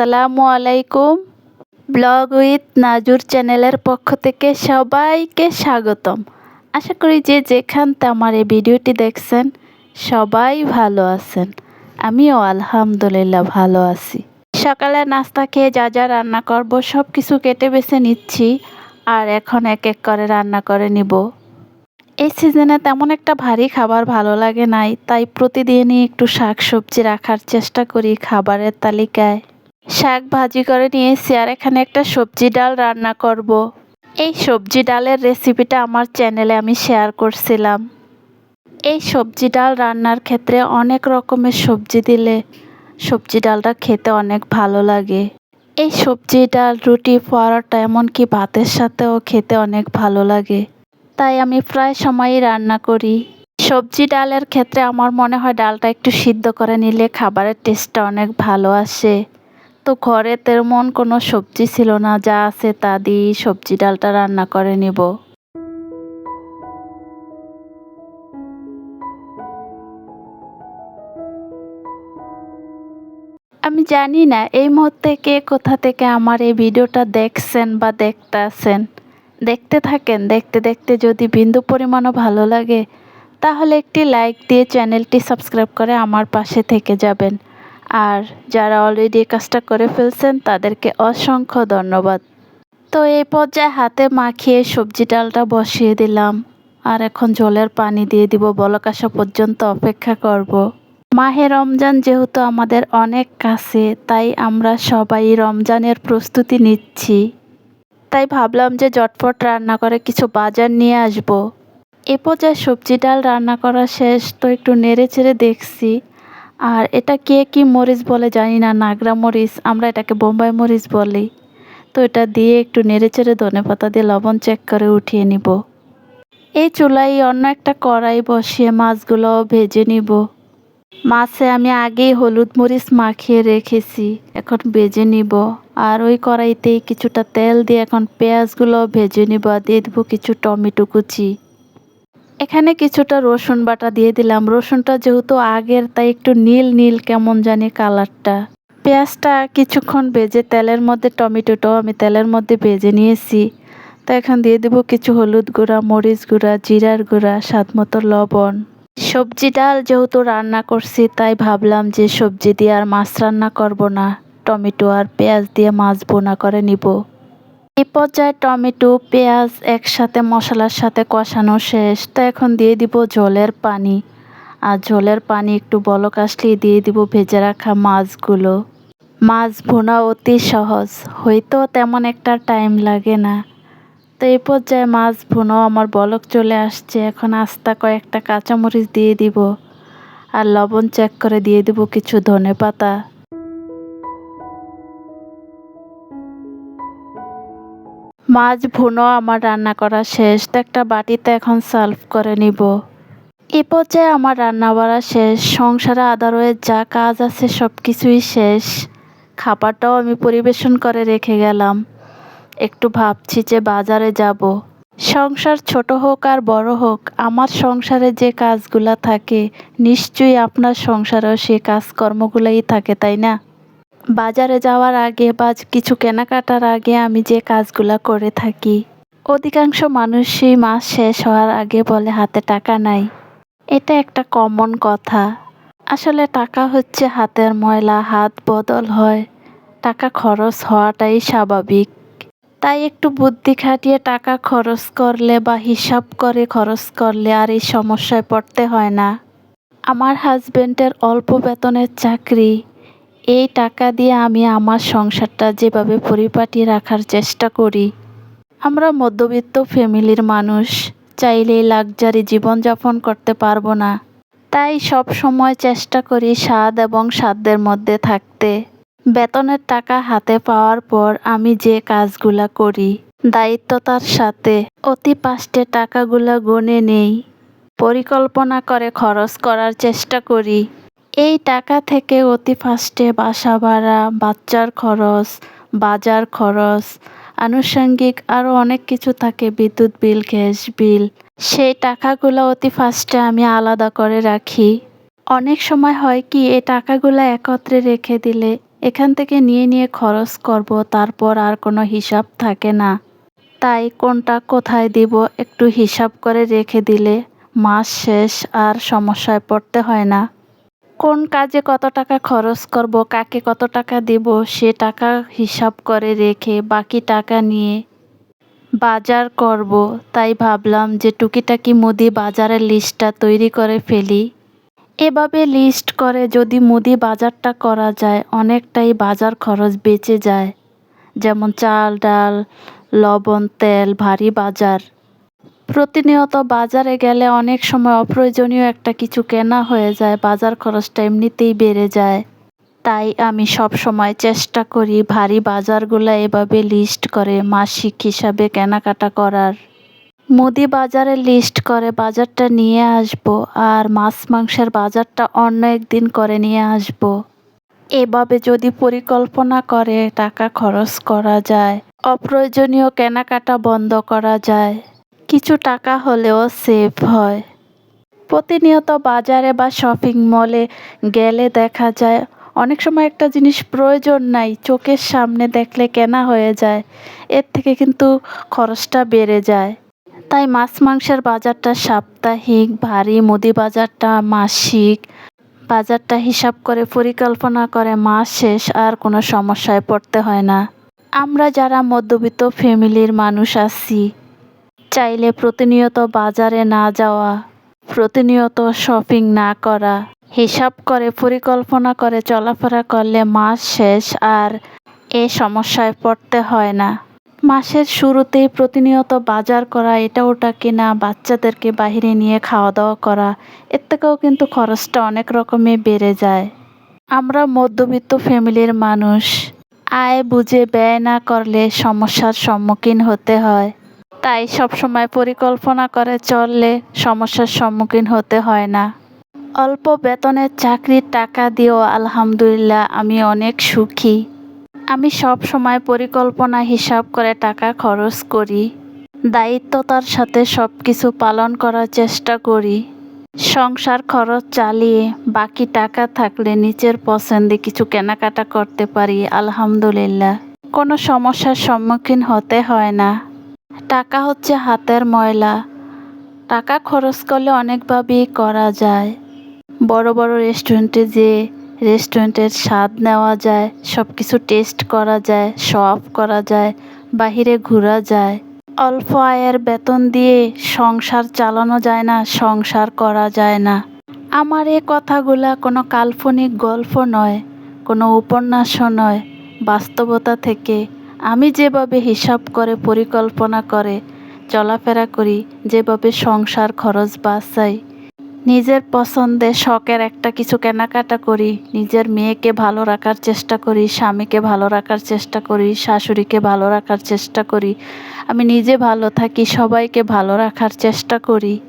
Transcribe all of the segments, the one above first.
আসসালামু আলাইকুম। Blog with নাজুর চ্যানেলের পক্ষ থেকে সবাইকে স্বাগতম। আশা করি যে যেখানতে আমার এই ভিডিওটি দেখছেন, সবাই ভালো আছেন। আমিও আলহামদুলিল্লাহ ভালো আছি। সকালে নাস্তা খেয়ে যা যা রান্না করব সব কিছু কেটে বেছে নিচ্ছি আর এখন এক এক করে রান্না করে নিব। এই সিজনে তেমন একটা ভারী খাবার ভালো লাগে নাই, তাই প্রতিদিনই একটু শাক সবজি রাখার চেষ্টা করি খাবারের তালিকায়। শাক ভাজি করে নিয়েছি আর এখানে একটা সবজি ডাল রান্না করব। এই সবজি ডালের রেসিপিটা আমার চ্যানেলে আমি শেয়ার করছিলাম। এই সবজি ডাল রান্নার ক্ষেত্রে অনেক রকমের সবজি দিলে সবজি ডালটা খেতে অনেক ভালো লাগে। এই সবজি ডাল, রুটি, পরোটা, এমনকি ভাতের সাথেও খেতে অনেক ভালো লাগে। তাই আমি প্রায় সময়ই রান্না করি। সবজি ডালের ক্ষেত্রে আমার মনে হয় ডালটা একটু সিদ্ধ করে নিলে খাবারের টেস্টটা অনেক ভালো আসে। তো ঘরে তেমন কোনো সবজি ছিল না, যা আছে তা দিয়ে সবজি ডালটা রান্না করে নিব। আমি জানি না, এই মুহূর্তে কে কোথা থেকে আমার এই ভিডিওটা দেখছেন বা দেখতে আছেন। দেখতে থাকেন, দেখতে দেখতে যদি বিন্দু পরিমাণও ভালো লাগে, তাহলে একটি লাইক দিয়ে চ্যানেলটি সাবস্ক্রাইব করে আমার পাশে থেকে যাবেন। আর যারা অলরেডি এই কাজটা করে ফেলছেন, তাদেরকে অসংখ্য ধন্যবাদ তো এই পর্যায়ে হাতে মাখিয়ে সবজি ডালটা বসিয়ে দিলাম আর এখন জলের পানি দিয়ে দিব, বলক আসা পর্যন্ত অপেক্ষা করব। মাহে রমজান যেহেতু আমাদের অনেক কাছে, তাই আমরা সবাই রমজানের প্রস্তুতি নিচ্ছি তাই ভাবলাম যে জটপট রান্না করে কিছু বাজার নিয়ে আসব। এ পর্যায়ে সবজি ডাল রান্না করা শেষ, তো একটু নেড়ে চেড়ে দেখছি আর এটা কে কি মরিচ বলে জানি না, নাগরা মরিচ, আমরা এটাকে বোম্বাই মরিচ বলি। তো এটা দিয়ে একটু নেড়ে চেড়ে ধনে পাতা দিয়ে লবণ চেক করে উঠিয়ে নিব। এই চুলাই অন্য একটা কড়াই বসিয়ে মাছগুলো ভেজে নিব। মাছে আমি আগেই হলুদ মরিচ মাখিয়ে রেখেছি, এখন ভেজে নিব। আর ওই কড়াইতেই কিছুটা তেল দিয়ে এখন পেঁয়াজগুলো ভেজে নিব আর দিয়ে দেবো কিছু টমেটো কুচি। এখানে কিছুটা রসুন বাটা দিয়ে দিলাম। রসুনটা যেহেতু আগের, তাই একটু নীল নীল কেমন জানি কালারটা। পেঁয়াজটা কিছুক্ষণ ভেজে তেলের মধ্যে, টমেটোটাও আমি তেলের মধ্যে ভেজে নিয়েছি। তো এখন দিয়ে দেবো কিছু হলুদ গুঁড়া, মরিচ গুঁড়া, জিরার গুঁড়া, স্বাদ মতো লবণ। সবজি ডাল যেহেতু রান্না করছি, তাই ভাবলাম যে সবজি দিয়ে আর মাছ রান্না করব না। টমেটো আর পেঁয়াজ দিয়ে মাছ বোনা করে নিব। এই পর্যায়ে টমেটো, পেঁয়াজ একসাথে মশলার সাথে কষানো শেষ। তো এখন দিয়ে দিব জলের পানি। আর জলের পানি একটু বলক আসলেই দিয়ে দিব ভেজে রাখা মাছগুলো। মাছ ভোনা অতি সহজ, হয়তো তেমন একটা টাইম লাগে না। তো এই পর্যায়ে মাছ ভুনো আমার বলক চলে আসছে, এখন আস্তা কয়েকটা কাঁচামরিচ দিয়ে দিব। আর লবণ চেক করে দিয়ে দিব কিছু ধনে পাতা মাছ, ভুনো, আমার রান্না করা শেষ। তো একটা বাটিতে এখন সার্ভ করে নিব। এ পর্যায়ে আমার রান্না বাড়া শেষ। সংসারে আদারয়ের যা কাজ আছে সব কিছুই শেষ। খাবারটাও আমি পরিবেশন করে রেখে গেলাম। একটু ভাবছি যে বাজারে যাব। সংসার ছোট হোক আর বড় হোক, আমার সংসারে যে কাজগুলা থাকে, নিশ্চয়ই আপনার সংসারেও সে কাজকর্মগুলোই থাকে, তাই না? বাজারে যাওয়ার আগে বা কিছু কেনাকাটার আগে আমি যে কাজগুলা করে থাকি, অধিকাংশ মানুষই মাস শেষ হওয়ার আগে বলে হাতে টাকা নাই। এটা একটা কমন কথা। আসলে টাকা হচ্ছে হাতের ময়লা, হাত বদল হয়, টাকা খরচ হওয়াটাই স্বাভাবিক। তাই একটু বুদ্ধি খাটিয়ে টাকা খরচ করলে বা হিসাব করে খরচ করলে আর এই সমস্যায় পড়তে হয় না। আমার হাজব্যান্ডের অল্প বেতনের চাকরি এই টাকা দিয়ে আমি আমার সংসারটা যেভাবে পরিপাটি রাখার চেষ্টা করি। আমরা মধ্যবিত্ত ফ্যামিলির মানুষ চাইলেই লাকজারি জীবনযাপন করতে পারব না। তাই সব সময় চেষ্টা করি স্বাদ এবং সাধ্যের মধ্যে থাকতে। বেতনের টাকা হাতে পাওয়ার পর আমি যে কাজগুলা করি, দায়িত্বতার সাথে অতি পাষ্টে টাকাগুলা গনে নেই। পরিকল্পনা করে খরচ করার চেষ্টা করি। এই টাকা থেকে অতি ফাস্টে বাসা ভাড়া, বাচ্চার খরচ, বাজার খরচ, আনুষঙ্গিক আরও অনেক কিছু থাকে, বিদ্যুৎ বিল, গ্যাস বিল। সেই টাকাগুলো অতি ফাস্টে আমি আলাদা করে রাখি। অনেক সময় হয় কি, এই টাকাগুলো একত্রে রেখে দিলে এখান থেকে নিয়ে নিয়ে খরচ করব, তারপর আর কোনো হিসাব থাকে না। তাই কোনটা কোথায় দিব একটু হিসাব করে রেখে দিলে মাস শেষ আর সমস্যায় পড়তে হয় না। কোন কাজে কত টাকা খরচ করব, কাকে কত টাকা দেব, সে টাকা হিসাব করে রেখে বাকি টাকা নিয়ে বাজার করব। তাই ভাবলাম যে টুকিটাকি মুদি বাজারের লিস্টটা তৈরি করে ফেলি। এভাবে লিস্ট করে যদি মুদি বাজারটা করা যায়, অনেকটাই বাজার খরচ বেঁচে যায়। যেমন চাল, ডাল, লবণ, তেল, ভারী বাজার। প্রতিনিয়ত বাজারে গেলে অনেক সময় অপ্রয়োজনীয় একটা কিছু কেনা হয়ে যায়, বাজার খরচটা এমনিতেই বেড়ে যায়। তাই আমি সব সময় চেষ্টা করি ভারী বাজারগুলো এভাবে লিস্ট করে মাসিক হিসাবে কেনাকাটা করার। মুদি বাজারে লিস্ট করে বাজারটা নিয়ে আসব আর মাছ মাংসের বাজারটা অন্য একদিন করে নিয়ে আসব। এভাবে যদি পরিকল্পনা করে টাকা খরচ করা যায়, অপ্রয়োজনীয় কেনাকাটা বন্ধ করা যায়। কিছু টাকা হলেও সেভ হয়। প্রতিনিয়ত বাজারে বা শপিং মলে গেলে দেখা যায়, অনেক সময় একটা জিনিস প্রয়োজন নাই, চোখের সামনে দেখলে কেনা হয়ে যায়, এর থেকে কিন্তু খরচটা বেড়ে যায়। তাই মাছ মাংসের বাজারটা সাপ্তাহিক, ভারী মুদি বাজারটা মাসিক। বাজারটা হিসাব করে পরিকল্পনা করে মাস শেষ, আর কোনো সমস্যায় পড়তে হয় না। আমরা যারা মধ্যবিত্ত ফ্যামিলির মানুষ আছি চাইলে প্রতিনিয়ত বাজারে না যাওয়া, প্রতিনিয়ত শপিং না করা, হিসাব করে, পরিকল্পনা করে চলাফেরা করলে মাস শেষ আর এ সমস্যায় পড়তে হয় না। মাসের শুরুতেই প্রতিনিয়ত বাজার করা, এটা ওটা কেনা, বাচ্চাদেরকে বাহিরে নিয়ে খাওয়া দাওয়া করা, এর থেকেও কিন্তু খরচটা অনেক রকমই বেড়ে যায়। আমরা মধ্যবিত্ত ফ্যামিলির মানুষ, আয় বুঝে ব্যয় না করলে সমস্যার সম্মুখীন হতে হয়। তাই সবসময় পরিকল্পনা করে চললে সমস্যার সম্মুখীন হতে হয় না। অল্প বেতনের চাকরির টাকা দিয়েও আলহামদুলিল্লাহ আমি অনেক সুখী। আমি সব সময় পরিকল্পনা হিসাব করে টাকা খরচ করি দায়িত্বতার সাথে সব কিছু পালন করার চেষ্টা করি। সংসার খরচ চালিয়ে বাকি টাকা থাকলে নিচের পছন্দে কিছু কেনাকাটা করতে পারি, আলহামদুলিল্লাহ। কোনো সমস্যার সম্মুখীন হতে হয় না। টাকা হচ্ছে হাতের ময়লা। টাকা খরচ করলে অনেকভাবেই করা যায়। বড় বড় রেস্টুরেন্টে যে রেস্টুরেন্টের স্বাদ নেওয়া যায় সব কিছু টেস্ট করা যায় শপ করা যায়, বাহিরে ঘোরা যায়। অল্প আয়ের বেতন দিয়ে সংসার চালানো যায় না, সংসার করা যায় না। আমার এ কথাগুলা কোনো কাল্পনিক গল্প নয়, কোনো উপন্যাসও নয়। বাস্তবতা থেকে আমি যেভাবে হিসাব করে, পরিকল্পনা করে, চলাফেরা করি, যেভাবে সংসার খরচ বাঁচাই, নিজের পছন্দে শখের একটা কিছু কেনাকাটা করি, নিজের মেয়েকে ভালো রাখার চেষ্টা করি, স্বামীকে ভালো রাখার চেষ্টা করি, শাশুড়িকে ভালো রাখার চেষ্টা করি, আমি নিজে ভালো থাকি, সবাইকে ভালো রাখার চেষ্টা করি।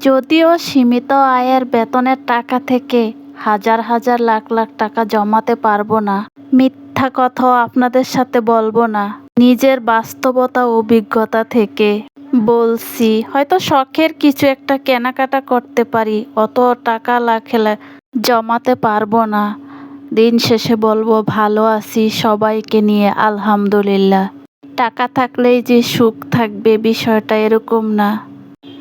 যদিও সীমিত আয়ের বেতনের টাকা থেকে হাজার হাজার লাখ লাখ টাকা জমাতে পারব না, মিথ্যা কথাও আপনাদের সাথে বলব না। নিজের বাস্তবতা অভিজ্ঞতা থেকে। বলছি, হয়তো শখের কিছু একটা কেনাকাটা করতে পারি, অত টাকা লাখে জমাতে পারব না। দিন শেষে বলব, ভালো আছি সবাইকে নিয়ে, আলহামদুলিল্লাহ। টাকা থাকলেই যে সুখ থাকবে বিষয়টা এরকম না।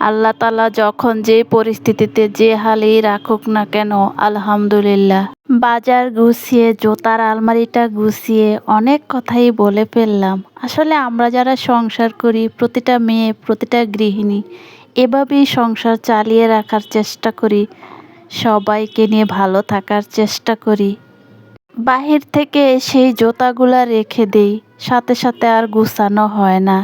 আল্লাহ তালা যখন যে পরিস্থিতিতে যে হালেই রাখুক না কেন, আলহামদুলিল্লাহ। বাজার গুছিয়ে, জোতার আলমারিটা গুছিয়ে অনেক কথাই বলে ফেললাম। আসলে আমরা যারা সংসার করি, প্রতিটা মেয়ে, প্রতিটা গৃহিণী এভাবেই সংসার চালিয়ে রাখার চেষ্টা করি। সবাইকে নিয়ে ভালো থাকার চেষ্টা করি। বাহির থেকে সেই জোতাগুলা রেখে দেই, সাথে সাথে আর গুছানো হয় না।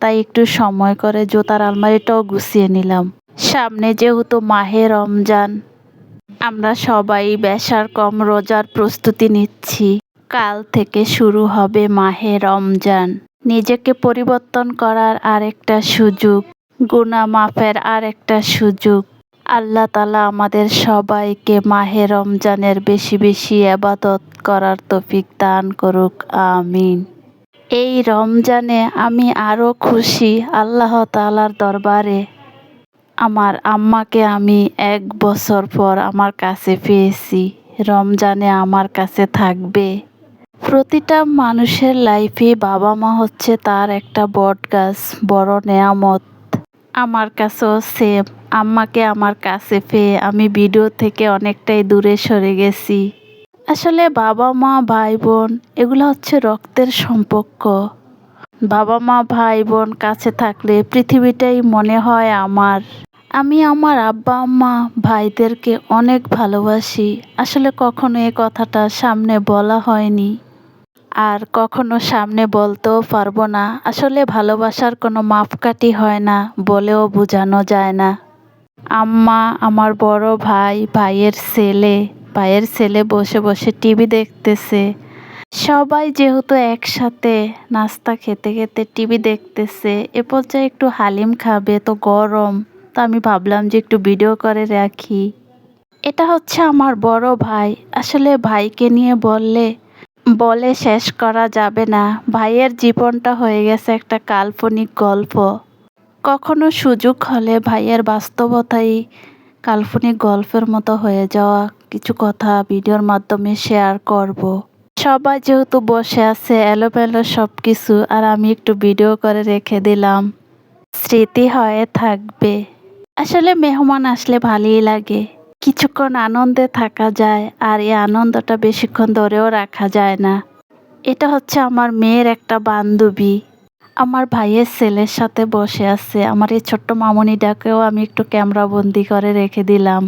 তাই একটু সময় করে জুতার আলমারিটাও গুছিয়ে নিলাম। সামনে যেহেতু মাহে রমজান, আমরা সবাই বেশার কম রোজার প্রস্তুতি নিচ্ছি। কাল থেকে শুরু হবে মাহে রমজান। নিজেকে পরিবর্তন করার আরেকটা সুযোগ গুনা মাফের আরেকটা সুযোগ। আল্লাহ তালা আমাদের সবাইকে মাহে রমজানের বেশি বেশি আবাদত করার তফিক দান করুক, আমিন। এই রমজানে আমি আরও খুশি আল্লাহ তালার দরবারে। আমার আম্মাকে আমি এক বছর পর আমার কাছে পেয়েছি। রমজানে আমার কাছে থাকবে। প্রতিটা মানুষের লাইফে বাবা মা হচ্ছে তার একটা বট গাছ, বড় নেয়ামত। আমার কাছেও সেম আম্মাকে আমার কাছে পেয়ে আমি ভিডিও থেকে অনেকটাই দূরে সরে গেছি। আসলে বাবা মা ভাই বোন এগুলো হচ্ছে রক্তের সম্পর্ক। বাবা মা ভাই বোন কাছে থাকলে পৃথিবীটাই মনে হয় আমার। আমি আমার আব্বা, আম্মা, ভাইদেরকে অনেক ভালোবাসি। আসলে কখনো এ কথাটা সামনে বলা হয়নি। আর কখনো সামনে বলতেও পারব না। আসলে ভালোবাসার কোনো মাপকাঠি হয় না, বলেও বোঝানো যায় না। আম্মা, আমার বড় ভাই, ভাইয়ের ছেলে। ভাইয়ের ছেলে বসে বসে টিভি দেখতেছে। সবাই যেহেতু একসাথে নাস্তা খেতে খেতে টিভি দেখতেছে, এ পর্যায়ে একটু হালিম খাবে, তো গরম। তো আমি ভাবলাম যে একটু ভিডিও করে রাখি। এটা হচ্ছে আমার বড় ভাই। আসলে ভাইকে নিয়ে বললে, বলে শেষ করা যাবে না। ভাইয়ের জীবনটা হয়ে গেছে একটা কাল্পনিক গল্প। কখনো সুযোগ হলে ভাইয়ের বাস্তবতাই কাল্পনিক গল্পের মতো হয়ে যাওয়া কিছু কথা ভিডিওর মাধ্যমে শেয়ার করব। সবাই যেহেতু বসে আছে, এলোমেলো সব কিছু আর আমি একটু ভিডিও করে রেখে দিলাম। স্মৃতি হয়ে থাকবে। আসলে মেহমান আসলে ভালোই লাগে। কিছুক্ষণ আনন্দে থাকা যায়, আর এই আনন্দটা বেশিক্ষণ ধরেও রাখা যায় না। এটা হচ্ছে আমার মেয়ের একটা বান্ধবী। আমার ভাইয়ের ছেলের সাথে বসে আছে। আমার এই ছোট্ট মামনিটাকেও আমি একটু ক্যামেরা বন্দি করে রেখে দিলাম।